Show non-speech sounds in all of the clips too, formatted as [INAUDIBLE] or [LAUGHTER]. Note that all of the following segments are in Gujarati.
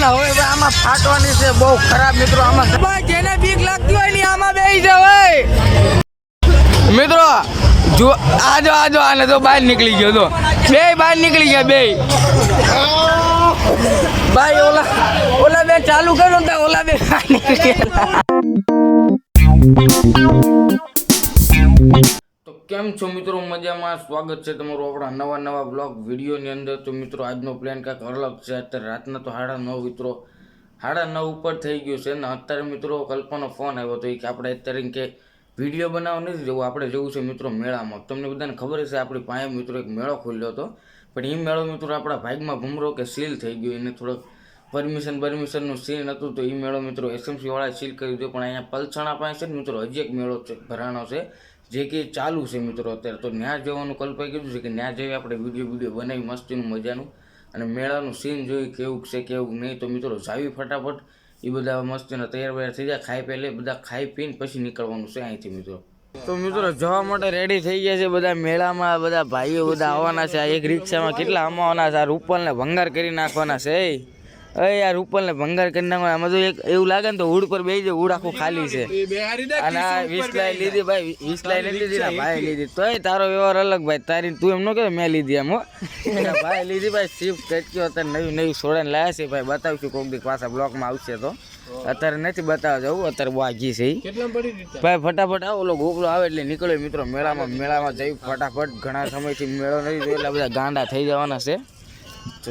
ને હવે આમાં ફાટવાની છે બહુ ખરાબ મિત્રો આમાં જેને બીક લાગતી હોય ને આમાં બેસી જવાય. મિત્રો જો આજો આજો આને તો બહાર નીકળી ગયો તો બે બહાર નીકળી ગયા બે. ભાઈ ઓલા ઓલા બે ચાલુ કરો તો ઓલા બે નીકળી ગયા. કેમ છો મિત્રો? મજામાં. સ્વાગત છે તમારું આપણા નવા નવા બ્લોગ વિડીયોની અંદર. તો મિત્રો, આજનો પ્લાન કાંઈક અલગ છે. અત્યારે રાતના તો સાડા નવ મિત્રો. સાડા નવ ઉપર થઈ ગયું છે ને અત્યારે મિત્રો કલ્પનો ફોન આવ્યો હતો. કે આપણે અત્યારે કે વીડિયો બનાવવા નથી જવું. આપણે જવું છે મિત્રો મેળામાં. તમને બધાને ખબર હશે, આપણી પાસે મિત્રો એક મેળો ખુલ્યો હતો. પણ એ મેળો મિત્રો આપણા ભાગમાં ભૂમરો કે સીલ થઈ ગયો. એને થોડોક પરમિશન પરમિશનનું સીન હતું તો એ મેળો મિત્રો એસએમસી વાળા સીલ કરી દીધો. પણ અહીંયા પલસાણા પાસે છે મિત્રો, હજી એક મેળો છે ભરાણો છે. જે કે ચાલુ છે મિત્રો અત્યારે તો ત્યાં જવાનું કલ્પાઈ કીધું છે કે ત્યાં જઈ આપણે વીડિયો વીડિયો બનાવી મસ્તીનું, મજાનું. અને મેળાનું સીન જોઈ કેવું છે, કેવું નહીં તો મિત્રો જાવી ફટાફટ. એ બધા મસ્તીના તૈયાર બૈયાર થઈ જાય ખાઈ પહેલે બધા ખાઈ પીને પછી નીકળવાનું છે અહીંથી મિત્રો. તો મિત્રો જવા માટે રેડી થઈ ગયા છે બધા મેળામાં, બધા ભાઈઓ બધા આવવાના છે. આ એક રિક્ષામાં કેટલા અમાવાના છે, આ રૂપલને ભંગાર કરી નાખવાના છે અરે યાર ને ભંગાર કરી નાખો. આમાં તો એક એવું લાગે ને તો હુડ પર બેસી જાય હુડ આખું ખાલી છે. અને આ વીસલાઈ લીધી ભાઈ વીસ લાઈ લીધી ના ભાઈ લીધી. તોય તારો વ્યવહાર અલગ ભાઈ. તારી તું એમ ન કે મેં લીધી એમ હો. ભાઈ લીધી ભાઈ શિફ્ટ કટક્યો અત્યારે નવી નવી છોડાને લાયા છે ભાઈ. બતાવશું કોક દી પાછા બ્લોકમાં આવશે તો. અત્યારે નથી બતાવવા જવું અત્યારે બહુ આગી છે ભાઈ ફટાફટ આવો ઓલો ગોપલો આવે એટલે નીકળ્યો મિત્રો મેળામાં. મેળામાં જઈ ફટાફટ ઘણા સમયથી મેળો નથી એટલે બધા ગાંડા થઈ જવાના છે. તો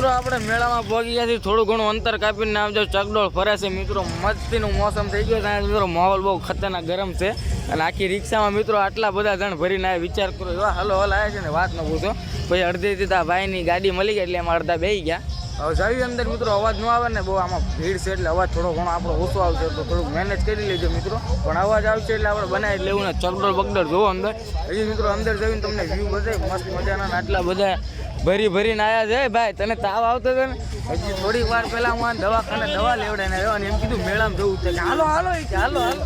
મિત્રો, આપણે મેળામાં પહોંચી ગયા છીએ. થોડું ઘણું અંતર કાપીને આમ જો ચકડોળ ફરે છે. મિત્રો, મસ્તીનું મોસમ થઈ ગયો છે. મિત્રો, માહોલ બહુ ખતરનાક ગરમ છે. અને આખી રિક્ષામાં મિત્રો, આટલા બધા જણ ભરીને આવે વિચાર કરો. એવા હલો હલ આવે છે ને, વાત ન પૂછો. પછી અડધેથી તા ભાઈની ગાડી મળી ગઈ એટલે એમાં અડધા બેસી ગયા. હવે જાવી અંદર, મિત્રો. અવાજ ન આવે ને, બહુ આમાં ભીડ છે એટલે અવાજ થોડો ઘણો આપણો ઓછો આવશે. તો થોડુંક મેનેજ કરી લેજો, મિત્રો. પણ અવાજ આવશે એટલે આપણે બનાવી લેવું ને. ચકડોળ બગડોળ જોવો અંદર. હજી મિત્રો, અંદર જઈને તમને વ્યૂ બધા મસ્ત મજાના આટલા બધા ભરી ભરીને આયા છે. ભાઈ તને તાવ આવતો હતો ને? હજી થોડીક વાર પહેલા હું દવાખાને દવા લેવડાઈને આવ્યો અને એમ કીધું મેળામાં જવું છે. કે હાલો હાલો કે હાલો હાલો.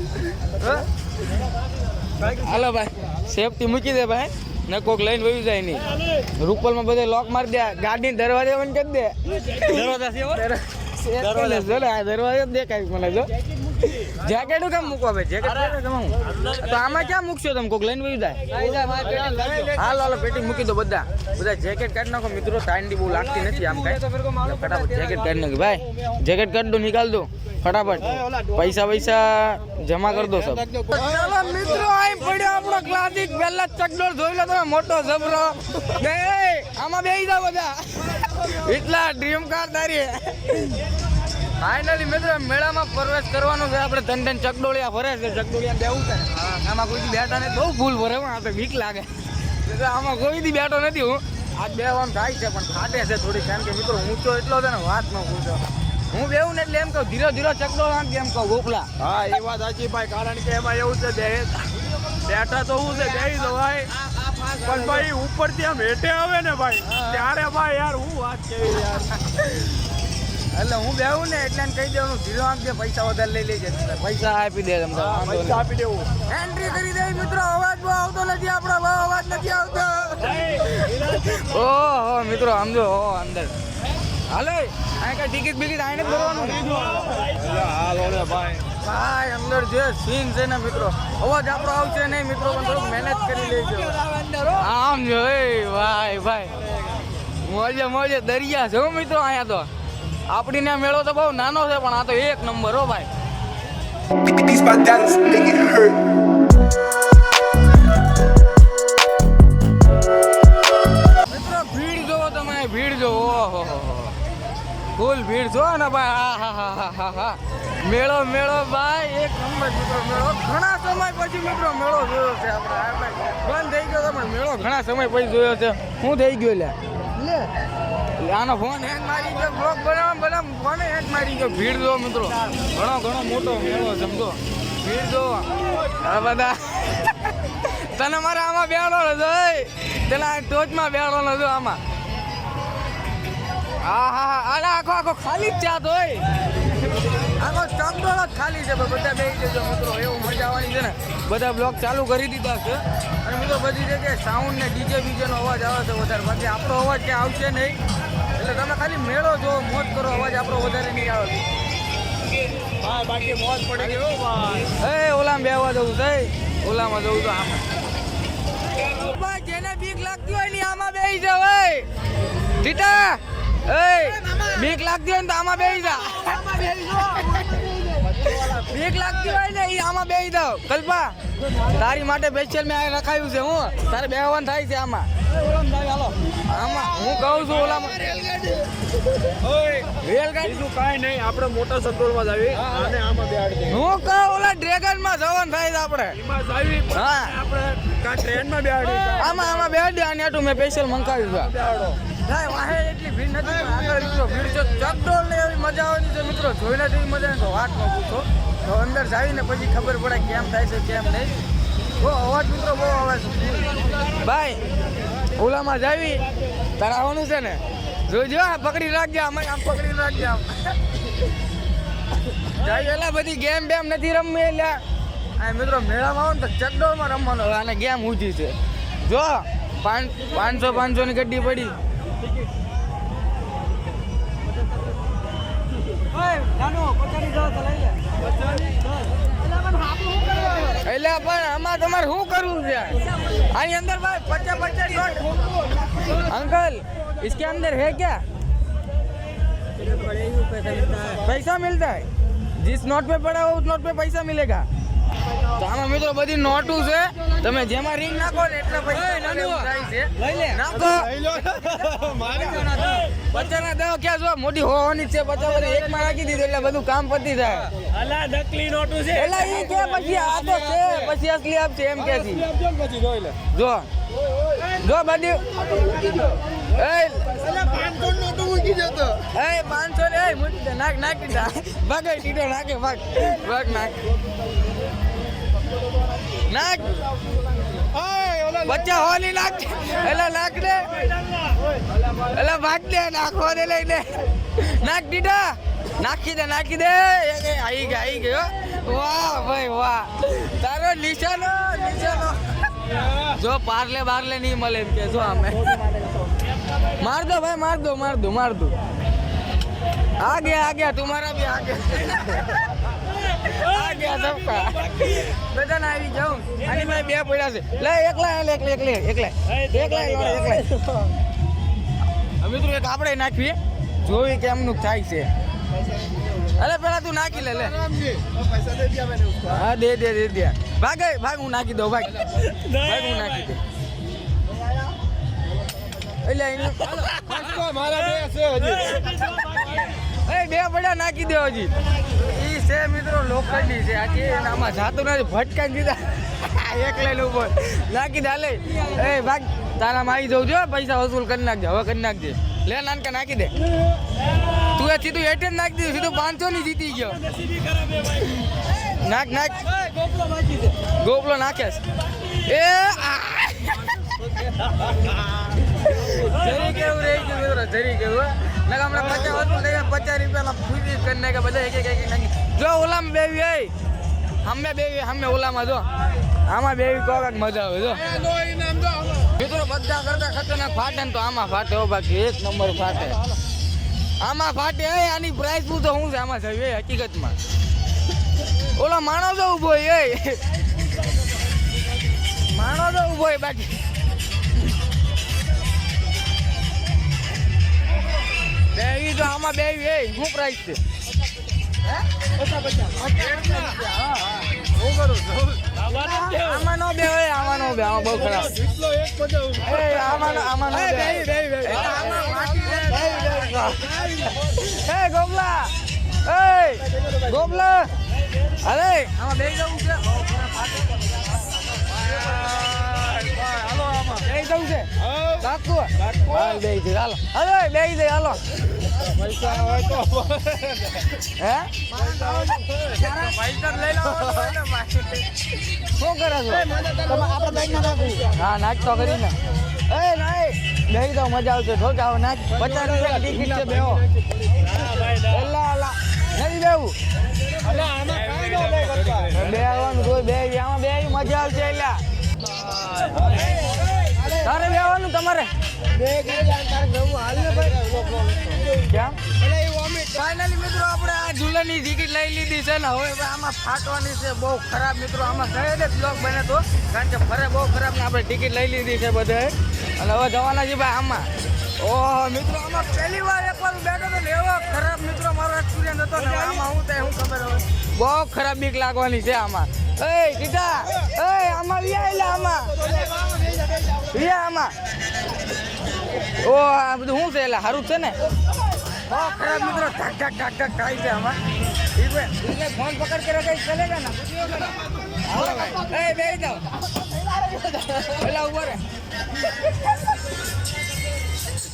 હાલો ભાઈ સેફટી મૂકી દે ભાઈ. ને કોક લઈને વયું જાય નહીં. રૂપલમાં બધે લોક મારી દે. ગાડી દરવાજા બંધ કરી દે. દરવાજા દરવાજા દેખાય મને જો. જેકેટ કેમ મૂકો ભાઈ જેકેટ તો આમાં ક્યાં મૂકશો તમે? કોક લઈને વયું જાય. હાલો હાલો પેટી મૂકી દો બધા. બધા જેકેટ કાઢી નાખો. મિત્રો ટાઈમ બહુ લાગતી નથી આમ કાંઈ. ફટાફટ જેકેટ કાઢી નાખો ભાઈ જેકેટ કાઢી દો નિકાલ દો. ફટાફટ. પૈસા પૈસા જમા કરી દો સબ. ચલો મિત્રો અહીં પડ્યો આપણો ક્લાસિક પહેલા ચકડોળ. જોઈ લો તમે મોટો જબરો બે આમાં બેસી જાવ બધા. એટલા ડ્રીમ કાર તારી. ફાઇનલી મિત્રો, મેળામાં પ્રવેશ કરવાનો છે. આપણે ધન ધન ચકડોળિયા ભરે છે. ચકડોળિયા બેવું છે. આમાં કોઈ બેઠા ને બહુ ફૂલ ભરે આ તો બીક લાગે. આમાં કોઈ દી બેઠો નથી હું. આજ બેવાનું થાય છે, પણ ફાટે છે થોડી. કારણ કે મિત્રો, ઊંચો એટલો છે ને, વાત ન પૂછો. હું બેવું ને એટલે એમ કહું, ધીરો ધીરો ચકડોળ આમ કેમ કહું ગોપલા હા, એ વાત સાચી ભાઈ. કારણ કે એમાં એવું છે, બે બેઠા તો હું છે, બેહી તો ભાઈ. પણ ભાઈ, ઉપરથી આમ હેઠે આવે ને ભાઈ, ત્યારે ભાઈ યાર હું વાત કેવી યાર. એટલે હું બેવું ને એટલે કહી દેવાનું ધીરો આમ પૈસા વધારે લઈ લેજે. પૈસા આપી દે તમને પૈસા આપી દેવું. એન્ટ્રી કરી દે મિત્રો અવાજ બહુ આવતો નથી આપણો બહુ અવાજ નથી આવતો. ઓહો મિત્રો સમજો હો અંદર. હાલો અહીં કઈ ટિકિટ બિકિટ આઈને જ ભરવાનું હાલો ને ભાઈ. ભાઈ અંદર જે સીન છે ને મિત્રો અવાજ આપણો આવશે નહીં મિત્રો પણ થોડુંક મહેનત કરી લેજો. આમ જો ભાઈ ભાઈ. મોજે મોજે દરિયા છે હો મિત્રો અહીંયા તો. આપણીને આ મેળો તો બહુ નાનો છે પણ આ તો એક નંબર હો ભાઈ. મિત્રો ભીડ જોવો તમે ભીડ જોવો. ઓહો ફૂલ ભીડ જો ને ભાઈ. હા હા હા હા હા. મેળો મેળો ભાઈ. એક નંબર મિત્રો મેળો. ઘણા સમય પછી મિત્રો મેળો જોયો છે આપણે બંધ થઈ ગયો તો પણ મેળો ઘણા સમય પછી જોયો છે. શું થઈ ગયો લે લે, આનો ફોન હેંગ મારી ગયો, બ્લોક બનાવવા બનાવ ફોન હેંગ મારી ગયો. ભીડ જો મિત્રો. ઘણો ઘણો મોટો મેળો સમજો. ભીડ જો આ બધા. તને મારે આમાં બેડો નતો પેલા ટોચમાં બેડો નતો આમાં. હા હા હા. અરે, આખો આખો ખાલી જ ચાત હોય. આખો ચકડોળો ખાલી છે બધા બે જજો મિત્રો. એવું મજા આવવાની છે ને. બધા બ્લોક ચાલુ કરી દીધા છે. અને મિત્રો બધી જગ્યાએ સાઉન્ડ ને ડીજે બીજેનો અવાજ આવે છે વધારે. બાકી આપણો અવાજ ક્યાં આવશે નહીં. એટલે તમે ખાલી મેળો જો મોજ કરો અવાજ આપણો વધારે નહીં આવે. ભાઈ બાકી મોજ પડી ગઈ ભાઈ. એ ઓલામાં બેવા જવું છે ઓલામાં જવું તો આમાં. ભાઈ જેને બીક લાગતી હોય ને આમાં બેસી જાવ એ. ટીટા એ. બીક લાગતી હોય ને તો આમાં બેસી જા. બીક લાગતી હોય ને એ આમાં બેસી જાવ. કલ્પા તારી માટે સ્પેશિયલ મેં રખાયું છે હું. તારે બેહવાન થાય છે આમાં. આમાં હું કહું છું ઓલામાં રેલગાડી બીજું કાંઈ નહીં આપણે મોટા સંતોળમાં જ આવી અને આમાં બેહાડી હું કહું ઓલા ડ્રેગન જવાનું થાય છે આપણે. એમાં જ આવી હા. આપણે કાં ટ્રેનમાં બેહાડી આમાં આમાં બે અને આટલું મેં સ્પેશિયલ મંગાવ્યું છે. એટલી ભીડ નથી આગળ મિત્રો ભીડ છે ચકડોળ ને એવી મજા આવવાની છે મિત્રો. જોઈને મજા આવે તો વાત ન પૂછો. તો અંદર જાવીને પછી ખબર પડે કેમ થાય છે, કેમ નહીં. બહુ અવાજ મિત્રો બહુ અવાજ. ભાઈ, ઓલામાં જાવી તારે આવવાનું છે ને? જોજો આ પકડી રાખજે, આમ આમ પકડી રાખજે આમ. જાય એલા, બધી ગેમ બેમ નથી રમવી એટલે. આ મિત્રો મેળામાં આવો ને તો ચકડોળમાં રમવાનો. આને ગેમ ઊંચી છે. જો, પાંચ પાંચસો પાંચસો ની ગड्डी પડી. એટલે પણ આમાં તમારે શું કરવું છે આની અંદર ભાઈ પચાસ પચાસ નોટ अंकल इसके अंदर है क्या पैसा मिलता है जिस नोट पे पड़ा हो उस नोट पे पैसा मिलेगा તો આમાં મિત્રો બધી નોટું છે. તમે જેમાં રિંગ નાખો ને એટલે પછી થાય છે. નાખો. [LAUGHS] બચ્ચાના દવા. ક્યાં જો મોટી હોવાની છે. બચ્ચા બધી એકમાં નાખી દીધું એટલે બધું કામ પતી જાય. અલા નકલી નોટું છે. એટલે ઈ કે પછી આ તો છે. પછી અસલી આપશે એમ કે છે. પછી જોઈ લે. જો. જો બધી. એ પાંચસો નોટું મૂકી જતો એ પાંચસો એ મૂકી દે. નાખ નાખી દે. ભાગ ટીટો નાખે ભાગ. ભાગ નાખ. નાખ. બચ્ચા હોલી નાખ એટલે નાખ દે એલા ભાગ દે નાખવા દે લઈ દે નાખ દીધા. નાખી દે નાખી દે. આવી ગયા આવી ગયો વાહ ભાઈ વાહ. તારો નિશાનો નિશાનો. જો પારલે બારલે નહીં મળે એમ કે જો અમે માર દો ભાઈ માર દો માર દો માર દો. આ ગયા આ ગયા તુમારા બી આ ગયા. આ લે એકલા લે એકલા એકલા આપણે નાખીએ. જોઈ કે એમનું થાય છે. અરે પેલા તું નાખી લે લે. હા દે દે દે દે. ભાગ ભાગ હું નાખી દઉં ભાગ. ભાગ હું નાખી દઉં એટલે મારા બે છે હજી. બે પડ્યા નાખી દેવા હજી. ઈ છે મિત્રો લોખંડી છે. આજે આમાં જાતું નથી ભટકાઈ દીધા. એક લઈને ઉપર. નાખી દે એ ભાગ તારામાં આવી જવું જો પૈસા વસૂલ કરી નાખજે, હવે કરી નાખજે. લે, નાનકા, નાખી દે. તું એ સીધું એટેન નાખી દીધું, સીધું પાંચસો ની જીતી ગયો. નાખ નાખ. ગોપલો નાખે. એ જરી કેવું રહી ગયું, મિત્રો, જરી કેવું ને હમણાં પચાસ વસ્તુ લઈ પચાસ રૂપિયાના ફૂટી કરી કે બધા એક એક એક નાખી. જો ઓલામાં બેવી એ અમે બેવી અમે ઓલામાં જો. આમાં બેવી કોક મજા આવે જો. મિત્રો બધા કરતા ખતરનાક ફાટે ને તો આમાં ફાટે હો બાકી એક નંબર ફાટે. આમાં ફાટે આની પ્રાઇસ પૂછો શું છે આમાં જઈએ હકીકતમાં. ઓલા માણસો ઊભો ઊભો હોય એ. માણસ તો ઊભો હોય ઈ તો આમાં બે એ શું પ્રાઇસ છે? આમાં બે હોય આમાં બે આમાં બહુ ખરાબ. આમાં આમાં બે. આમાં. એ ગોપલા એ ગોપલા અરે આમાં બેસી જવું છે? જવું છે? કાકુ હાલ બે જઈ હાલો. હાલો બે જઈ હાલો. પૈસા હોય તો હે? પૈસા લઈ લો શું કરે છો? તમે આપણે બેંક ના નાખું હા નાખ તો કરી ને. એ નહીં બેહી તો મજા આવશે. ઠોક આવો નાખ પચાસ રૂપિયા ટિકિટ છે બેહો. એલા એલા. નહીં બેવું બે આવવાનું કોઈ બે આમાં બે મજા આવશે એલા. તારે બેવાનું તમારે? કેમ ફાઇનલી મિત્રો આપણે આ ઝૂલાની ટિકિટ લઈ લીધી છે ને હવે આમાં ફાટવાની છે બહુ ખરાબ મિત્રો. આમાં ગયે જ બ્લોક બને તો. કારણ કે ફરે બહુ ખરાબ ને આપણે ટિકિટ લઈ લીધી છે બધાએ. અને હવે જવાના છે ભાઈ આમાં. ઓહો મિત્રો આમાં પહેલી વાર એક વાર બેઠો તો એવો ખરાબ મિત્રો એક્સિડન્ટ હતો આમાં હું તે હું બહુ ખરાબ બીક લાગવાની છે આમાં. એ કીધા? એ આમાં વિયા આમાં. વિયા આમાં. ઓ આ બધું શું છે એટલે સારું છે ને? બહુ ખરાબ મિત્રો ઢાક ઢાક ઢાક ઢાક થાય છે આમાં. ફોન પકડ કરે કઈ ચલેગા ના એ બે જાઓ. પેલા ઊભો રે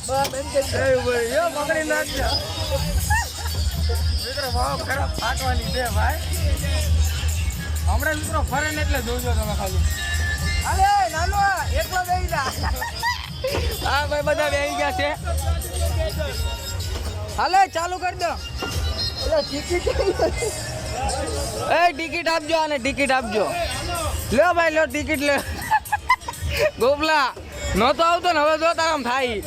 બસ એમ કે પકડી નાખજો મિત્રો બહુ ખરાબ ફાટવાની છે ભાઈ. હમણાં મિત્રો ફરે ને એટલે જોજો તમે ખાલી. અરે નાનો એકલો બેહી જા. હા ભાઈ બધા બેહી ગયા છે. હાલે ચાલુ કરી દો. એ ટિકિટ આપજો આને ટિકિટ આપજો. લ્યો ભાઈ લ્યો ટિકિટ લ્યો. ગોપલા નહોતો આવતો ને હવે જો તારામ થાય.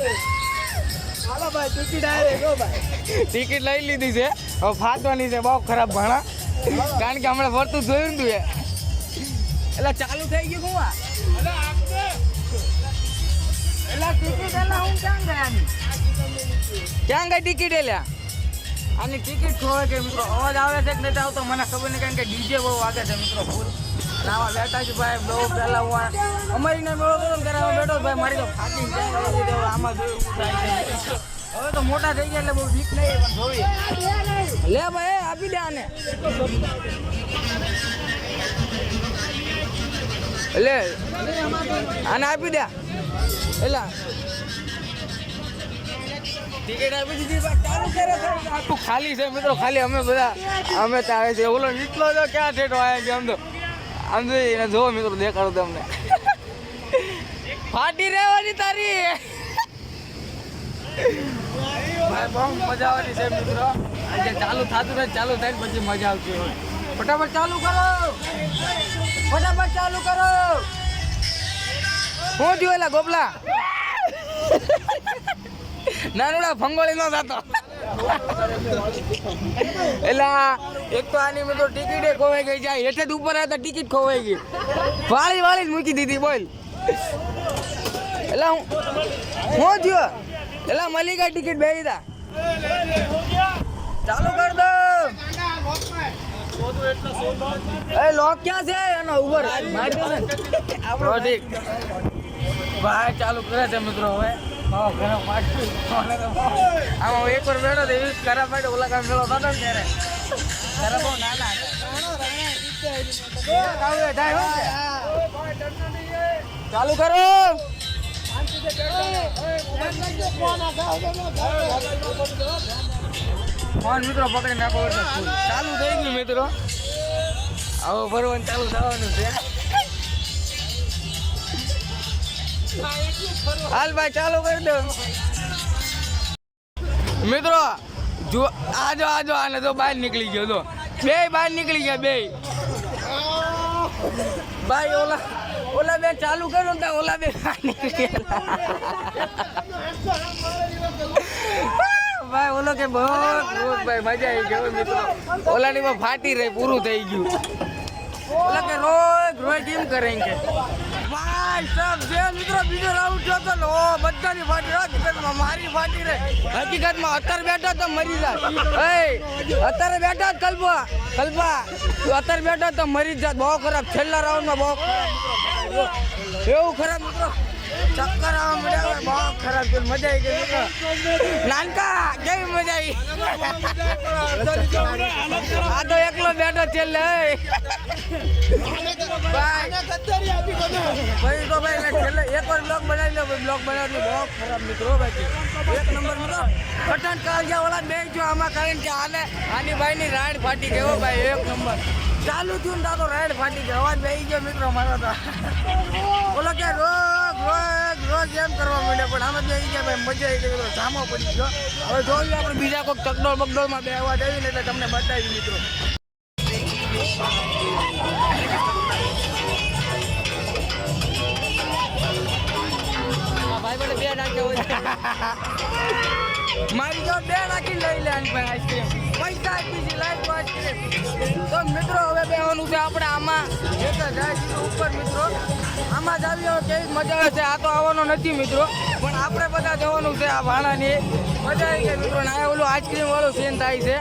ટિકિટ લઈ લીધી છે. હવે ફાટવાની છે બહુ ખરાબ ભણા. કારણ કે હમણાં ફરતું જોયું તું એ. એટલે ચાલુ થઈ ગયું આ એટલે ટિકિટ એટલે હું ક્યાં ગયાની? ક્યાં ગઈ ટિકિટ એલ્યા આની ટિકિટ ખોવાય કે મિત્રો? અવાજ આવે છે કે નથી આવતો? મને ખબર નહીં કારણ કે ડીજે બહુ વાગે છે મિત્રો ફૂલ. લાવા બેઠા છું ભાઈ બહુ પહેલા હું અમારીને મેળો કરો આમાં બેઠો ભાઈ મારી તો ફાટી આમાં જોયું હવે તો મોટા થઈ ગયા એટલે બહુ વીક નહીં પણ જોઈ લે ભાઈ આપી દે આને. લે, આને આપી દે. એલા. ખાલી છે મિત્રો, ખાલી અમે બધા, અમે તારે છે. ઓલો નીકળો તો ક્યાં ઠેઠો આવ્યા છે, આમ તો. આમ તો એને જોવો, મિત્રો, દેખાડો તમને. [LAUGHS] ફાટી રહેવાની તારી. ભાઈ, બહુ મજા આવવાની છે મિત્રો. આજે ચાલુ થતું રહે ચાલુ થાય પછી મજા આવતી હોય. ફટાફટ ચાલુ કરો. ફટાફટ ચાલુ કરો. શું થયું એલા ગોપલા? નાનુડા ફંગોળી નો થતો એક તો આની મેં તો ટિકિટે ખોવાઈ ગઈ જાય હેઠે ઉપર આવ્યા ટિકિટ ખોવાઈ ગઈ. વાળી વાળી મૂકી દીધી, બોલ. એલા, હું હું થયો? એલા મળી ગઈ ટિકિટ બે દીધા ચાલુ કર દો. એ લોક ક્યાં છે? એનો ઉપર આપણો ઠીક. ભાઈ ચાલુ કરે છે મિત્રો હવે. આમાં એક વાર મેળો તો એવી ખરાબ પાડે ઓલા કામ મેળો થતો ને ત્યારે. બહુ નાના? ચાલુ કરો. ફોન મિત્રો પકડી નાખો ચાલુ થઈ ગયું મિત્રો. હવે ભરવાનું ચાલુ થવાનું છે. હાલ ભાઈ, ચાલુ કરી દો. મિત્રો, જો, આજો આજો, આને તો બહાર નીકળી ગયો તો બે બહાર નીકળી ગયા બે ભાઈ ઓલા. ઓલા બે ચાલુ કર્યું તો ઓલા બે બહાર ભાઈ, ઓલો કે બહુ ભાઈ, મજા આવી ગયો મિત્રો. ઓલાની માં ફાટી રહી, પૂરું થઈ ગયું. ઓલા કે રોજ રોજ એમ કરે કે ભાઈ સાહેબ, જે મિત્રો બીજો રાઉન્ડ થયો તો મારી ફાટી રહી. હકીકતમાં અત્યારે બેઠો તો મરી જાય એ અત્યારે બેઠો કલ્પા. કલ્પા અત્યારે બેઠો તો મરી જાત. બહુ ખરાબ. છેલ્લા રાઉન્ડમાં બહુ ખરાબ. એવું ખરાબ મિત્રો? ચક્કર આવવા મળ્યા બહુ ખરાબ છે, મજા આવી ગઈ મિત્રો. નાનકા, કેવી મજા આવી? આ તો એકલો બેઠો છે લે ભાઈ. તો ભાઈ છેલ્લે એક વાર બ્લોગ બનાવી લો બ્લોગ બનાવી બહુ ખરાબ મિત્રો ભાઈ. એક નંબર પઠાણ કાળજા ઓલા બે જો આમાં કારણ કે આને આની ભાઈની રાઈડ ફાટી ગયો ભાઈ, એક નંબર. ચાલુ થયું ને તો રાઈડ ફાટી ગયો. અવાજ બે ગયો મિત્રો મારો તો. ઓલો કે રોગ રોજ રોજ એમ કરવા માંડ્યો, પણ આમાં બે ગયા ભાઈ, મજા આવી મિત્રો જામો પડી ગયો. હવે જોઈએ આપણે બીજા કોઈ ચકડોળ બગડોળમાં બે અવાજ આવીને એટલે તમને બતાવી મિત્રો. મારી જો બે નાખી લઈ લે પાસે આઈસ્ક્રીમ પૈસા છે તો આઈસ્ક્રીમ તો મિત્રો, હવે બેવાનું છે આપણે આમાં. એક જ છે ઉપર, મિત્રો. આમાં જ આવી કેવી મજા આવે છે. આ તો આવવાનો નથી, મિત્રો. પણ આપણે બધા જવાનું છે આ ભાણાની મજા આવી ગઈ, મિત્રો. ને ઓલું આઈસ્ક્રીમ વાળું સીન થાય છે.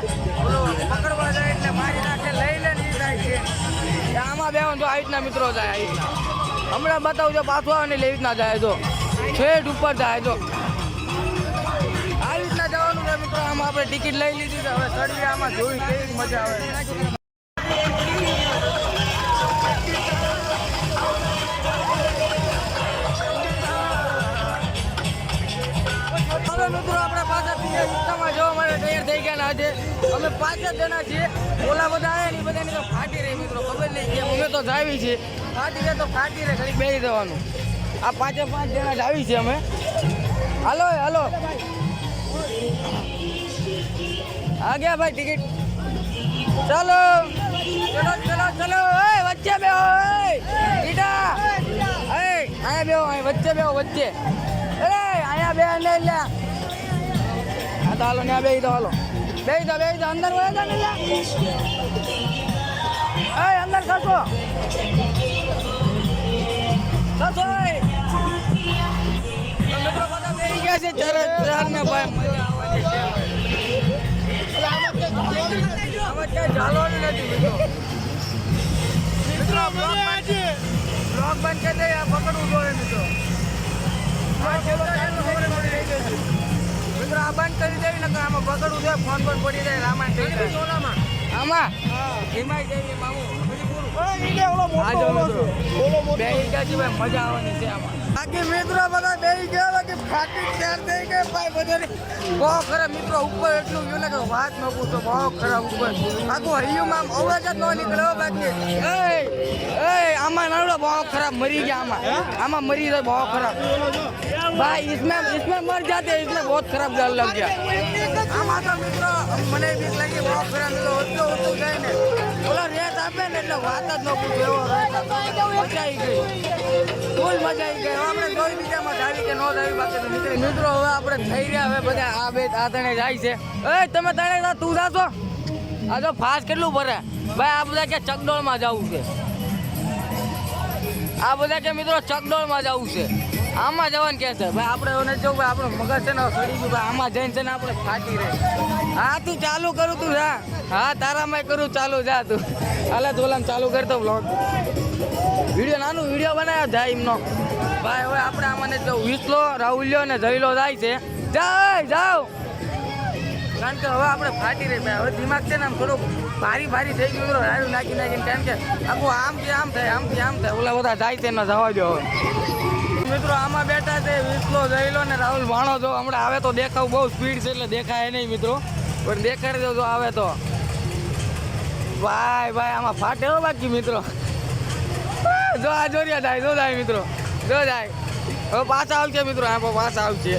ઓલું પકડવા જાય એટલે મારી નાખે, લઈ લે ને થાય છે. આમાં બેવાનું તો આવી રીતના મિત્રો જાય આવી હમણાં બતાવજો પાછું આવે ને એટલે એવી રીતના જાય, જો. છેડ ઉપર જાય જો. આવી રીતના જવાનું છે મિત્રો. આમાં આપણે ટિકિટ લઈ લીધી છે. હવે ચડીએ આમાં જોઈ કેવી મજા આવે. મિત્રો આપણે પાછા બીજા જવા માટે તૈયાર થઈ ગયા આજે. અમે પાંચ જ જણા છીએ. ઓલા બધા ને બધાની તો ફાટી રહી મિત્રો. ખબર નહીં. કે અમે તો જાવી છીએ. ફાટી રહે તો ફાટી રહે. ખાલી બેસી દેવાનું આ પાંચે પાંચ જણા જ આવી છે અમે. હાલો હાલો. આ ગયા ભાઈ ટિકિટ ચાલો. ચલો ચલો ચલો. ઓય વચ્ચે બેહો ઓય ઈટા એ, અહીંયા બેહો, અહીં વચ્ચે બેહો, વચ્ચે. અરે અહીંયા બે ને લે આ તો હાલો, ને બે દો, હાલો. બે તો બે દો, અંદર વળે દો ને ઓય અંદર ખસો ખસો ઓય ચાલવાનું નથી મિત્રો મિત્રો બ્લોગ બ્લોગ બંધ કરી દે પકડવું જોઈએ મિત્રો. છે. આ બંધ કરી દેવી નકર આમાં પકડવું જોઈએ ફોન પર પડી જાય રામાયણ થઈ જાય. આમાં? એમાંય જઈએ મામું. છે. મજા આવવાની છે આમાં. બાકી મિત્રો બધા બેહી ગયા બાકી ફાટી તૈયાર થઈ ગયા ભાઈ બધાને બહુ ખરાબ મિત્રો ઉપર એટલું ગયું ને કે વાત ન પૂછો બહુ ખરાબ ઉપર આખું હૈયું આમ અવાજ જ ન નીકળે હો બાકી એ એ આમાં નાવડો બહુ ખરાબ મરી ગયા આમાં આમાં મરી જાય બહુ ખરાબ ભાઈ इसमें इसमें मर जाते हैं इसमें बहुत खराब डर लग गया આમાં તો મિત્રો મને બીક લાગી બહુ ખરાબ મિત્રો ઓછો ઓછો જાય ને ઓલો રેત આપે ને એટલે વાત જ ન પૂછે એવો મજા આવી ગઈ. ફૂલ મજા આવી ગઈ. આપણે કોઈ બીજામાં જાવી કે ન જાવી બાકી નીકળી મિત્રો હવે આપણે થઈ રહ્યા હવે બધા આ બે આ તણે જાય છે. એ તમે તણે તું જાશો આ જો ફાસ્ટ કેટલું ભરે? ભાઈ આ બધા કે ચકડોળમાં જવું છે. આ બધા કે મિત્રો ચકડોળમાં જવું છે. આમાં જવાનું કે છે? ભાઈ, આપણે એવું નથી ભાઈ, આપણું મગજ છે ને સડી ગયું, ભાઈ, આમાં જઈને છે ને આપણે ફાટી રહે. હા, તું ચાલુ કરું તું, જા. હા તારામાં કરું, ચાલુ જા તું. હાલે ધોલામ ચાલુ કરતો બ્લોગ વીડિયો નાનું વીડિયો બનાવ્યો જાય એમનો. ભાઈ, હવે આપણે આમાં જો વિસલો રાહુલ્યો ને જયલો જાય છે. જાય જાઓ. કારણ કે હવે આપણે ફાટી રહી, ભાઈ. હવે દિમાગ છે ને આમ થોડુંક ભારી ભારી થઈ ગયું રાડું નાખી નાખીને કારણ કે આખું આમથી આમ થાય આમથી આમ થાય. ઓલા બધા જાય એના જવા દો હવે. મિત્રો આમાં બેઠા છે વિસલો જઈલો ને રાહુલ ભાણો જો હમણાં આવે તો દેખાવ બહુ સ્પીડ છે એટલે દેખાય નહીં મિત્રો. પણ દેખાડી દો જો આવે તો. ભાઈ ભાઈ, આમાં ફાટે બાકી મિત્રો. જો, આ જોરિયા જાય જો જાય મિત્રો. જો જાય હવે પાછા આવશે મિત્રો આ પાછા આવશે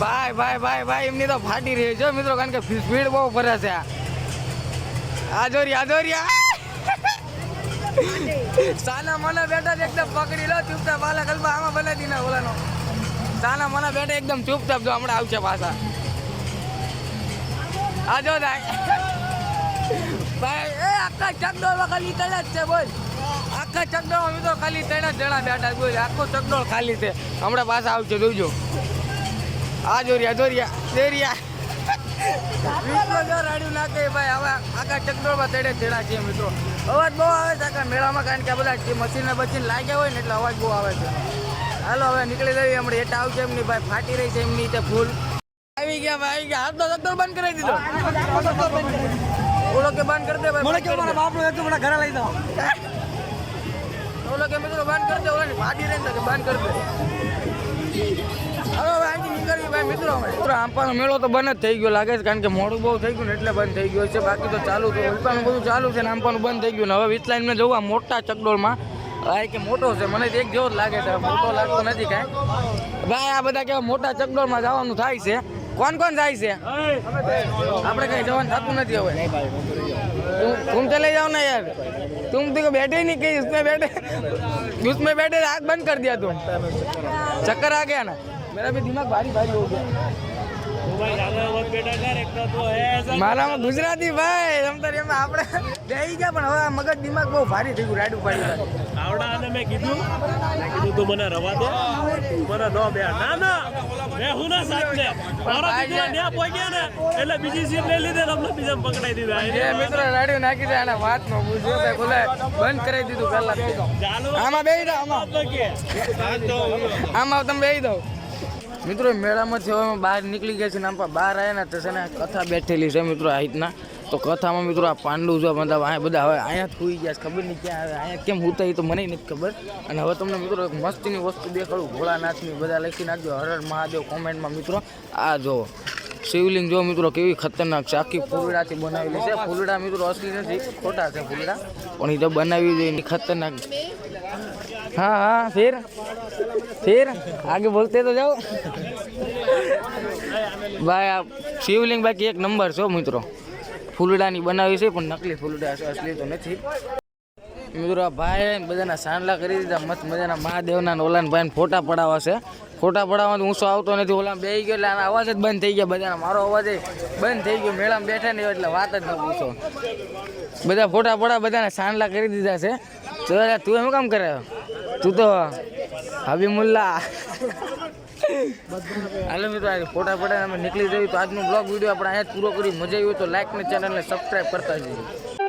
ભાઈ ભાઈ ભાઈ ભાઈ, એમની તો ફાટી રહી છે મિત્રો, કારણ કે સ્પીડ બહુ ફરે છે આ જોરિયા આ જોરિયા. સાના મને બેટા એકદમ પકડી લો, ચૂપચાપ વાલા કલ્પા આમાં ભલે દી ના ઓલાનો. સાના મને બેટા એકદમ ચૂપચાપ જો હમણાં આવશે પાછા. આ જો ભાઈ, એ આખા ચકડોળમાં ખાલી ત્રણ જ છે, બોલ. આખા ચકડોળમાં મિત્રો ખાલી ત્રણ જણા બેઠા બોલ. આખો ચકડોળ ખાલી છે. હમણાં પાછા આવશે જોજો. આ જોરિયા જોરિયા જોરિયા રાડ્યું નાખે તેડે તેડા છે મિત્રો. અવાજ બહુ આવે છે આખા મેળામાં, કારણ કે બધા જે મશીન બચીને લાગ્યા હોય ને એટલે અવાજ બહુ આવે છે. હાલો, હવે નીકળી જઈએ હમણાં. હેઠ આવશે એમની ભાઈ, ફાટી રહી છે એમની તે ફૂલ. આવી ગયા આવી ગયા. હાથ તો ચકડોળ બંધ કરી દીધો. ઓલો કે બંધ કરી દે ભાઈ મને ઓલો કે મિત્રો, બંધ કરી દે. ઓલાની ફાટી રહી કે બંધ કરી દે. હવે કરીએ મેળો તો બંધ જ થઈ ગયો લાગે છે, કારણ કે મોડું બહુ થઈ ગયું ને એટલે બંધ થઈ ગયો છે. બાકી તો ચાલુ છે ઉલપાનું બધું ચાલુ છે ને આંપાનું બંધ થઈ ગયું ને હવે વીસ લાઈનમાં જવું મોટા ચકડોળમાં, આ કે મોટો છે, મને એક જેવો જ લાગે છે, મોટો લાગતો નથી કાંઈ. ભાઈ, આ બધા કેવા મોટા ચકડોળમાં જવાનું થાય છે. કોણ કોણ જાય છે? આપણે કઈ જવાનું થતું નથી હવે. તું તો લઈ જાઓ ને યાર. તું તો બેઠે નહીં કઈ ઉસમે બેઠે ઉસમે બેઠે આગ બંધ કરી દે તું. ચક્કર આ ગયા ને? मेरा भी दिमाग भारी भारी हो गया મારામાં ગુજરાતી ભાઈ રમતા એમાં આપણે બેહી ગયા પણ હવે આ મગજ દિમાગ બહુ ભારી થઈ ગયું રાડું પાડી આવડા અને મેં કીધું મેં કીધું તું મને રવા દે મને નો બે ના ના મેં હું ના સાથ ને મારા દીકરા ન્યા પહોંચ્યા ને એટલે બીજી સીટ લઈ લીધી ને અમને બીજા પકડાઈ દીધા એ મિત્રો રાડ્યું નાખી દે આના વાત નો પૂછ્યો ભાઈ ખુલે બંધ કરી દીધું પહેલા ચાલો આમાં બેહી જાઓ આમાં તો કે આમાં તમે બેહી દો મિત્રો મેળામાંથી હવે બહાર નીકળી ગયા છે ને આમ બહાર આવ્યા ને તો છે ને કથા બેઠેલી છે મિત્રો આ રીતના. તો કથામાં મિત્રો આ પાંડુ જો બધા અહીંયા બધા હવે અહીંયા સુઈ ગયા છે, ખબર નહીં ક્યાં આવે, અહીંયા કેમ હોતા એ તો મને નથી ખબર. અને હવે તમને મિત્રો એક મસ્તીની વસ્તુ દેખાડું, ભોળાનાથની બધા લખી નાખજો હરર મહાદેવ કોમેન્ટમાં મિત્રો. આ જુઓ, શિવલિંગ જો મિત્રો, કેવી ખતરનાક છે, આખી ફૂલડાથી બનાવેલી છે. ફૂલડા મિત્રો અસલી નથી, ખોટા છે ફૂલડા. પણ એ તો બનાવી જોઈએ ખતરનાક. હા હા, ફેર. फिर आगे बोलते तो जाओ ભાઈ આ શિવલિંગ બાકી એક નંબર છો મિત્રો ફૂલડાની બનાવી છે પણ નકલી ફૂલડા છે અસલી તો નથી મિત્રો આ ભાઈ બધાના સાંડલા કરી દીધા મસ્ત મજાના મહાદેવના ને ઓલાના ભાઈને ફોટા પડાવવા છે ફોટા પડાવવા ઊંચો આવતો નથી ઓલા બેસી ગયો એટલે આના અવાજ જ બંધ થઈ ગયા બધાના મારો અવાજ ય બંધ થઈ ગયો મેળામાં બેઠા ને એટલે વાત જ ન પૂછો બધા ફોટા પડા બધાને સાંડલા કરી દીધા છે તો યાર તું શું કામ કરે તું તો હબીમુલ્લા હાલો મિત્રો આ ફોટા પડાને અમે નીકળી જઈએ તો આજનો બ્લોગ વીડિયો આપણે અહીંયા પૂરો કરી મજા આવી તો લાઈક ને ચેનલને સબસ્ક્રાઈબ કરતા જઈએ.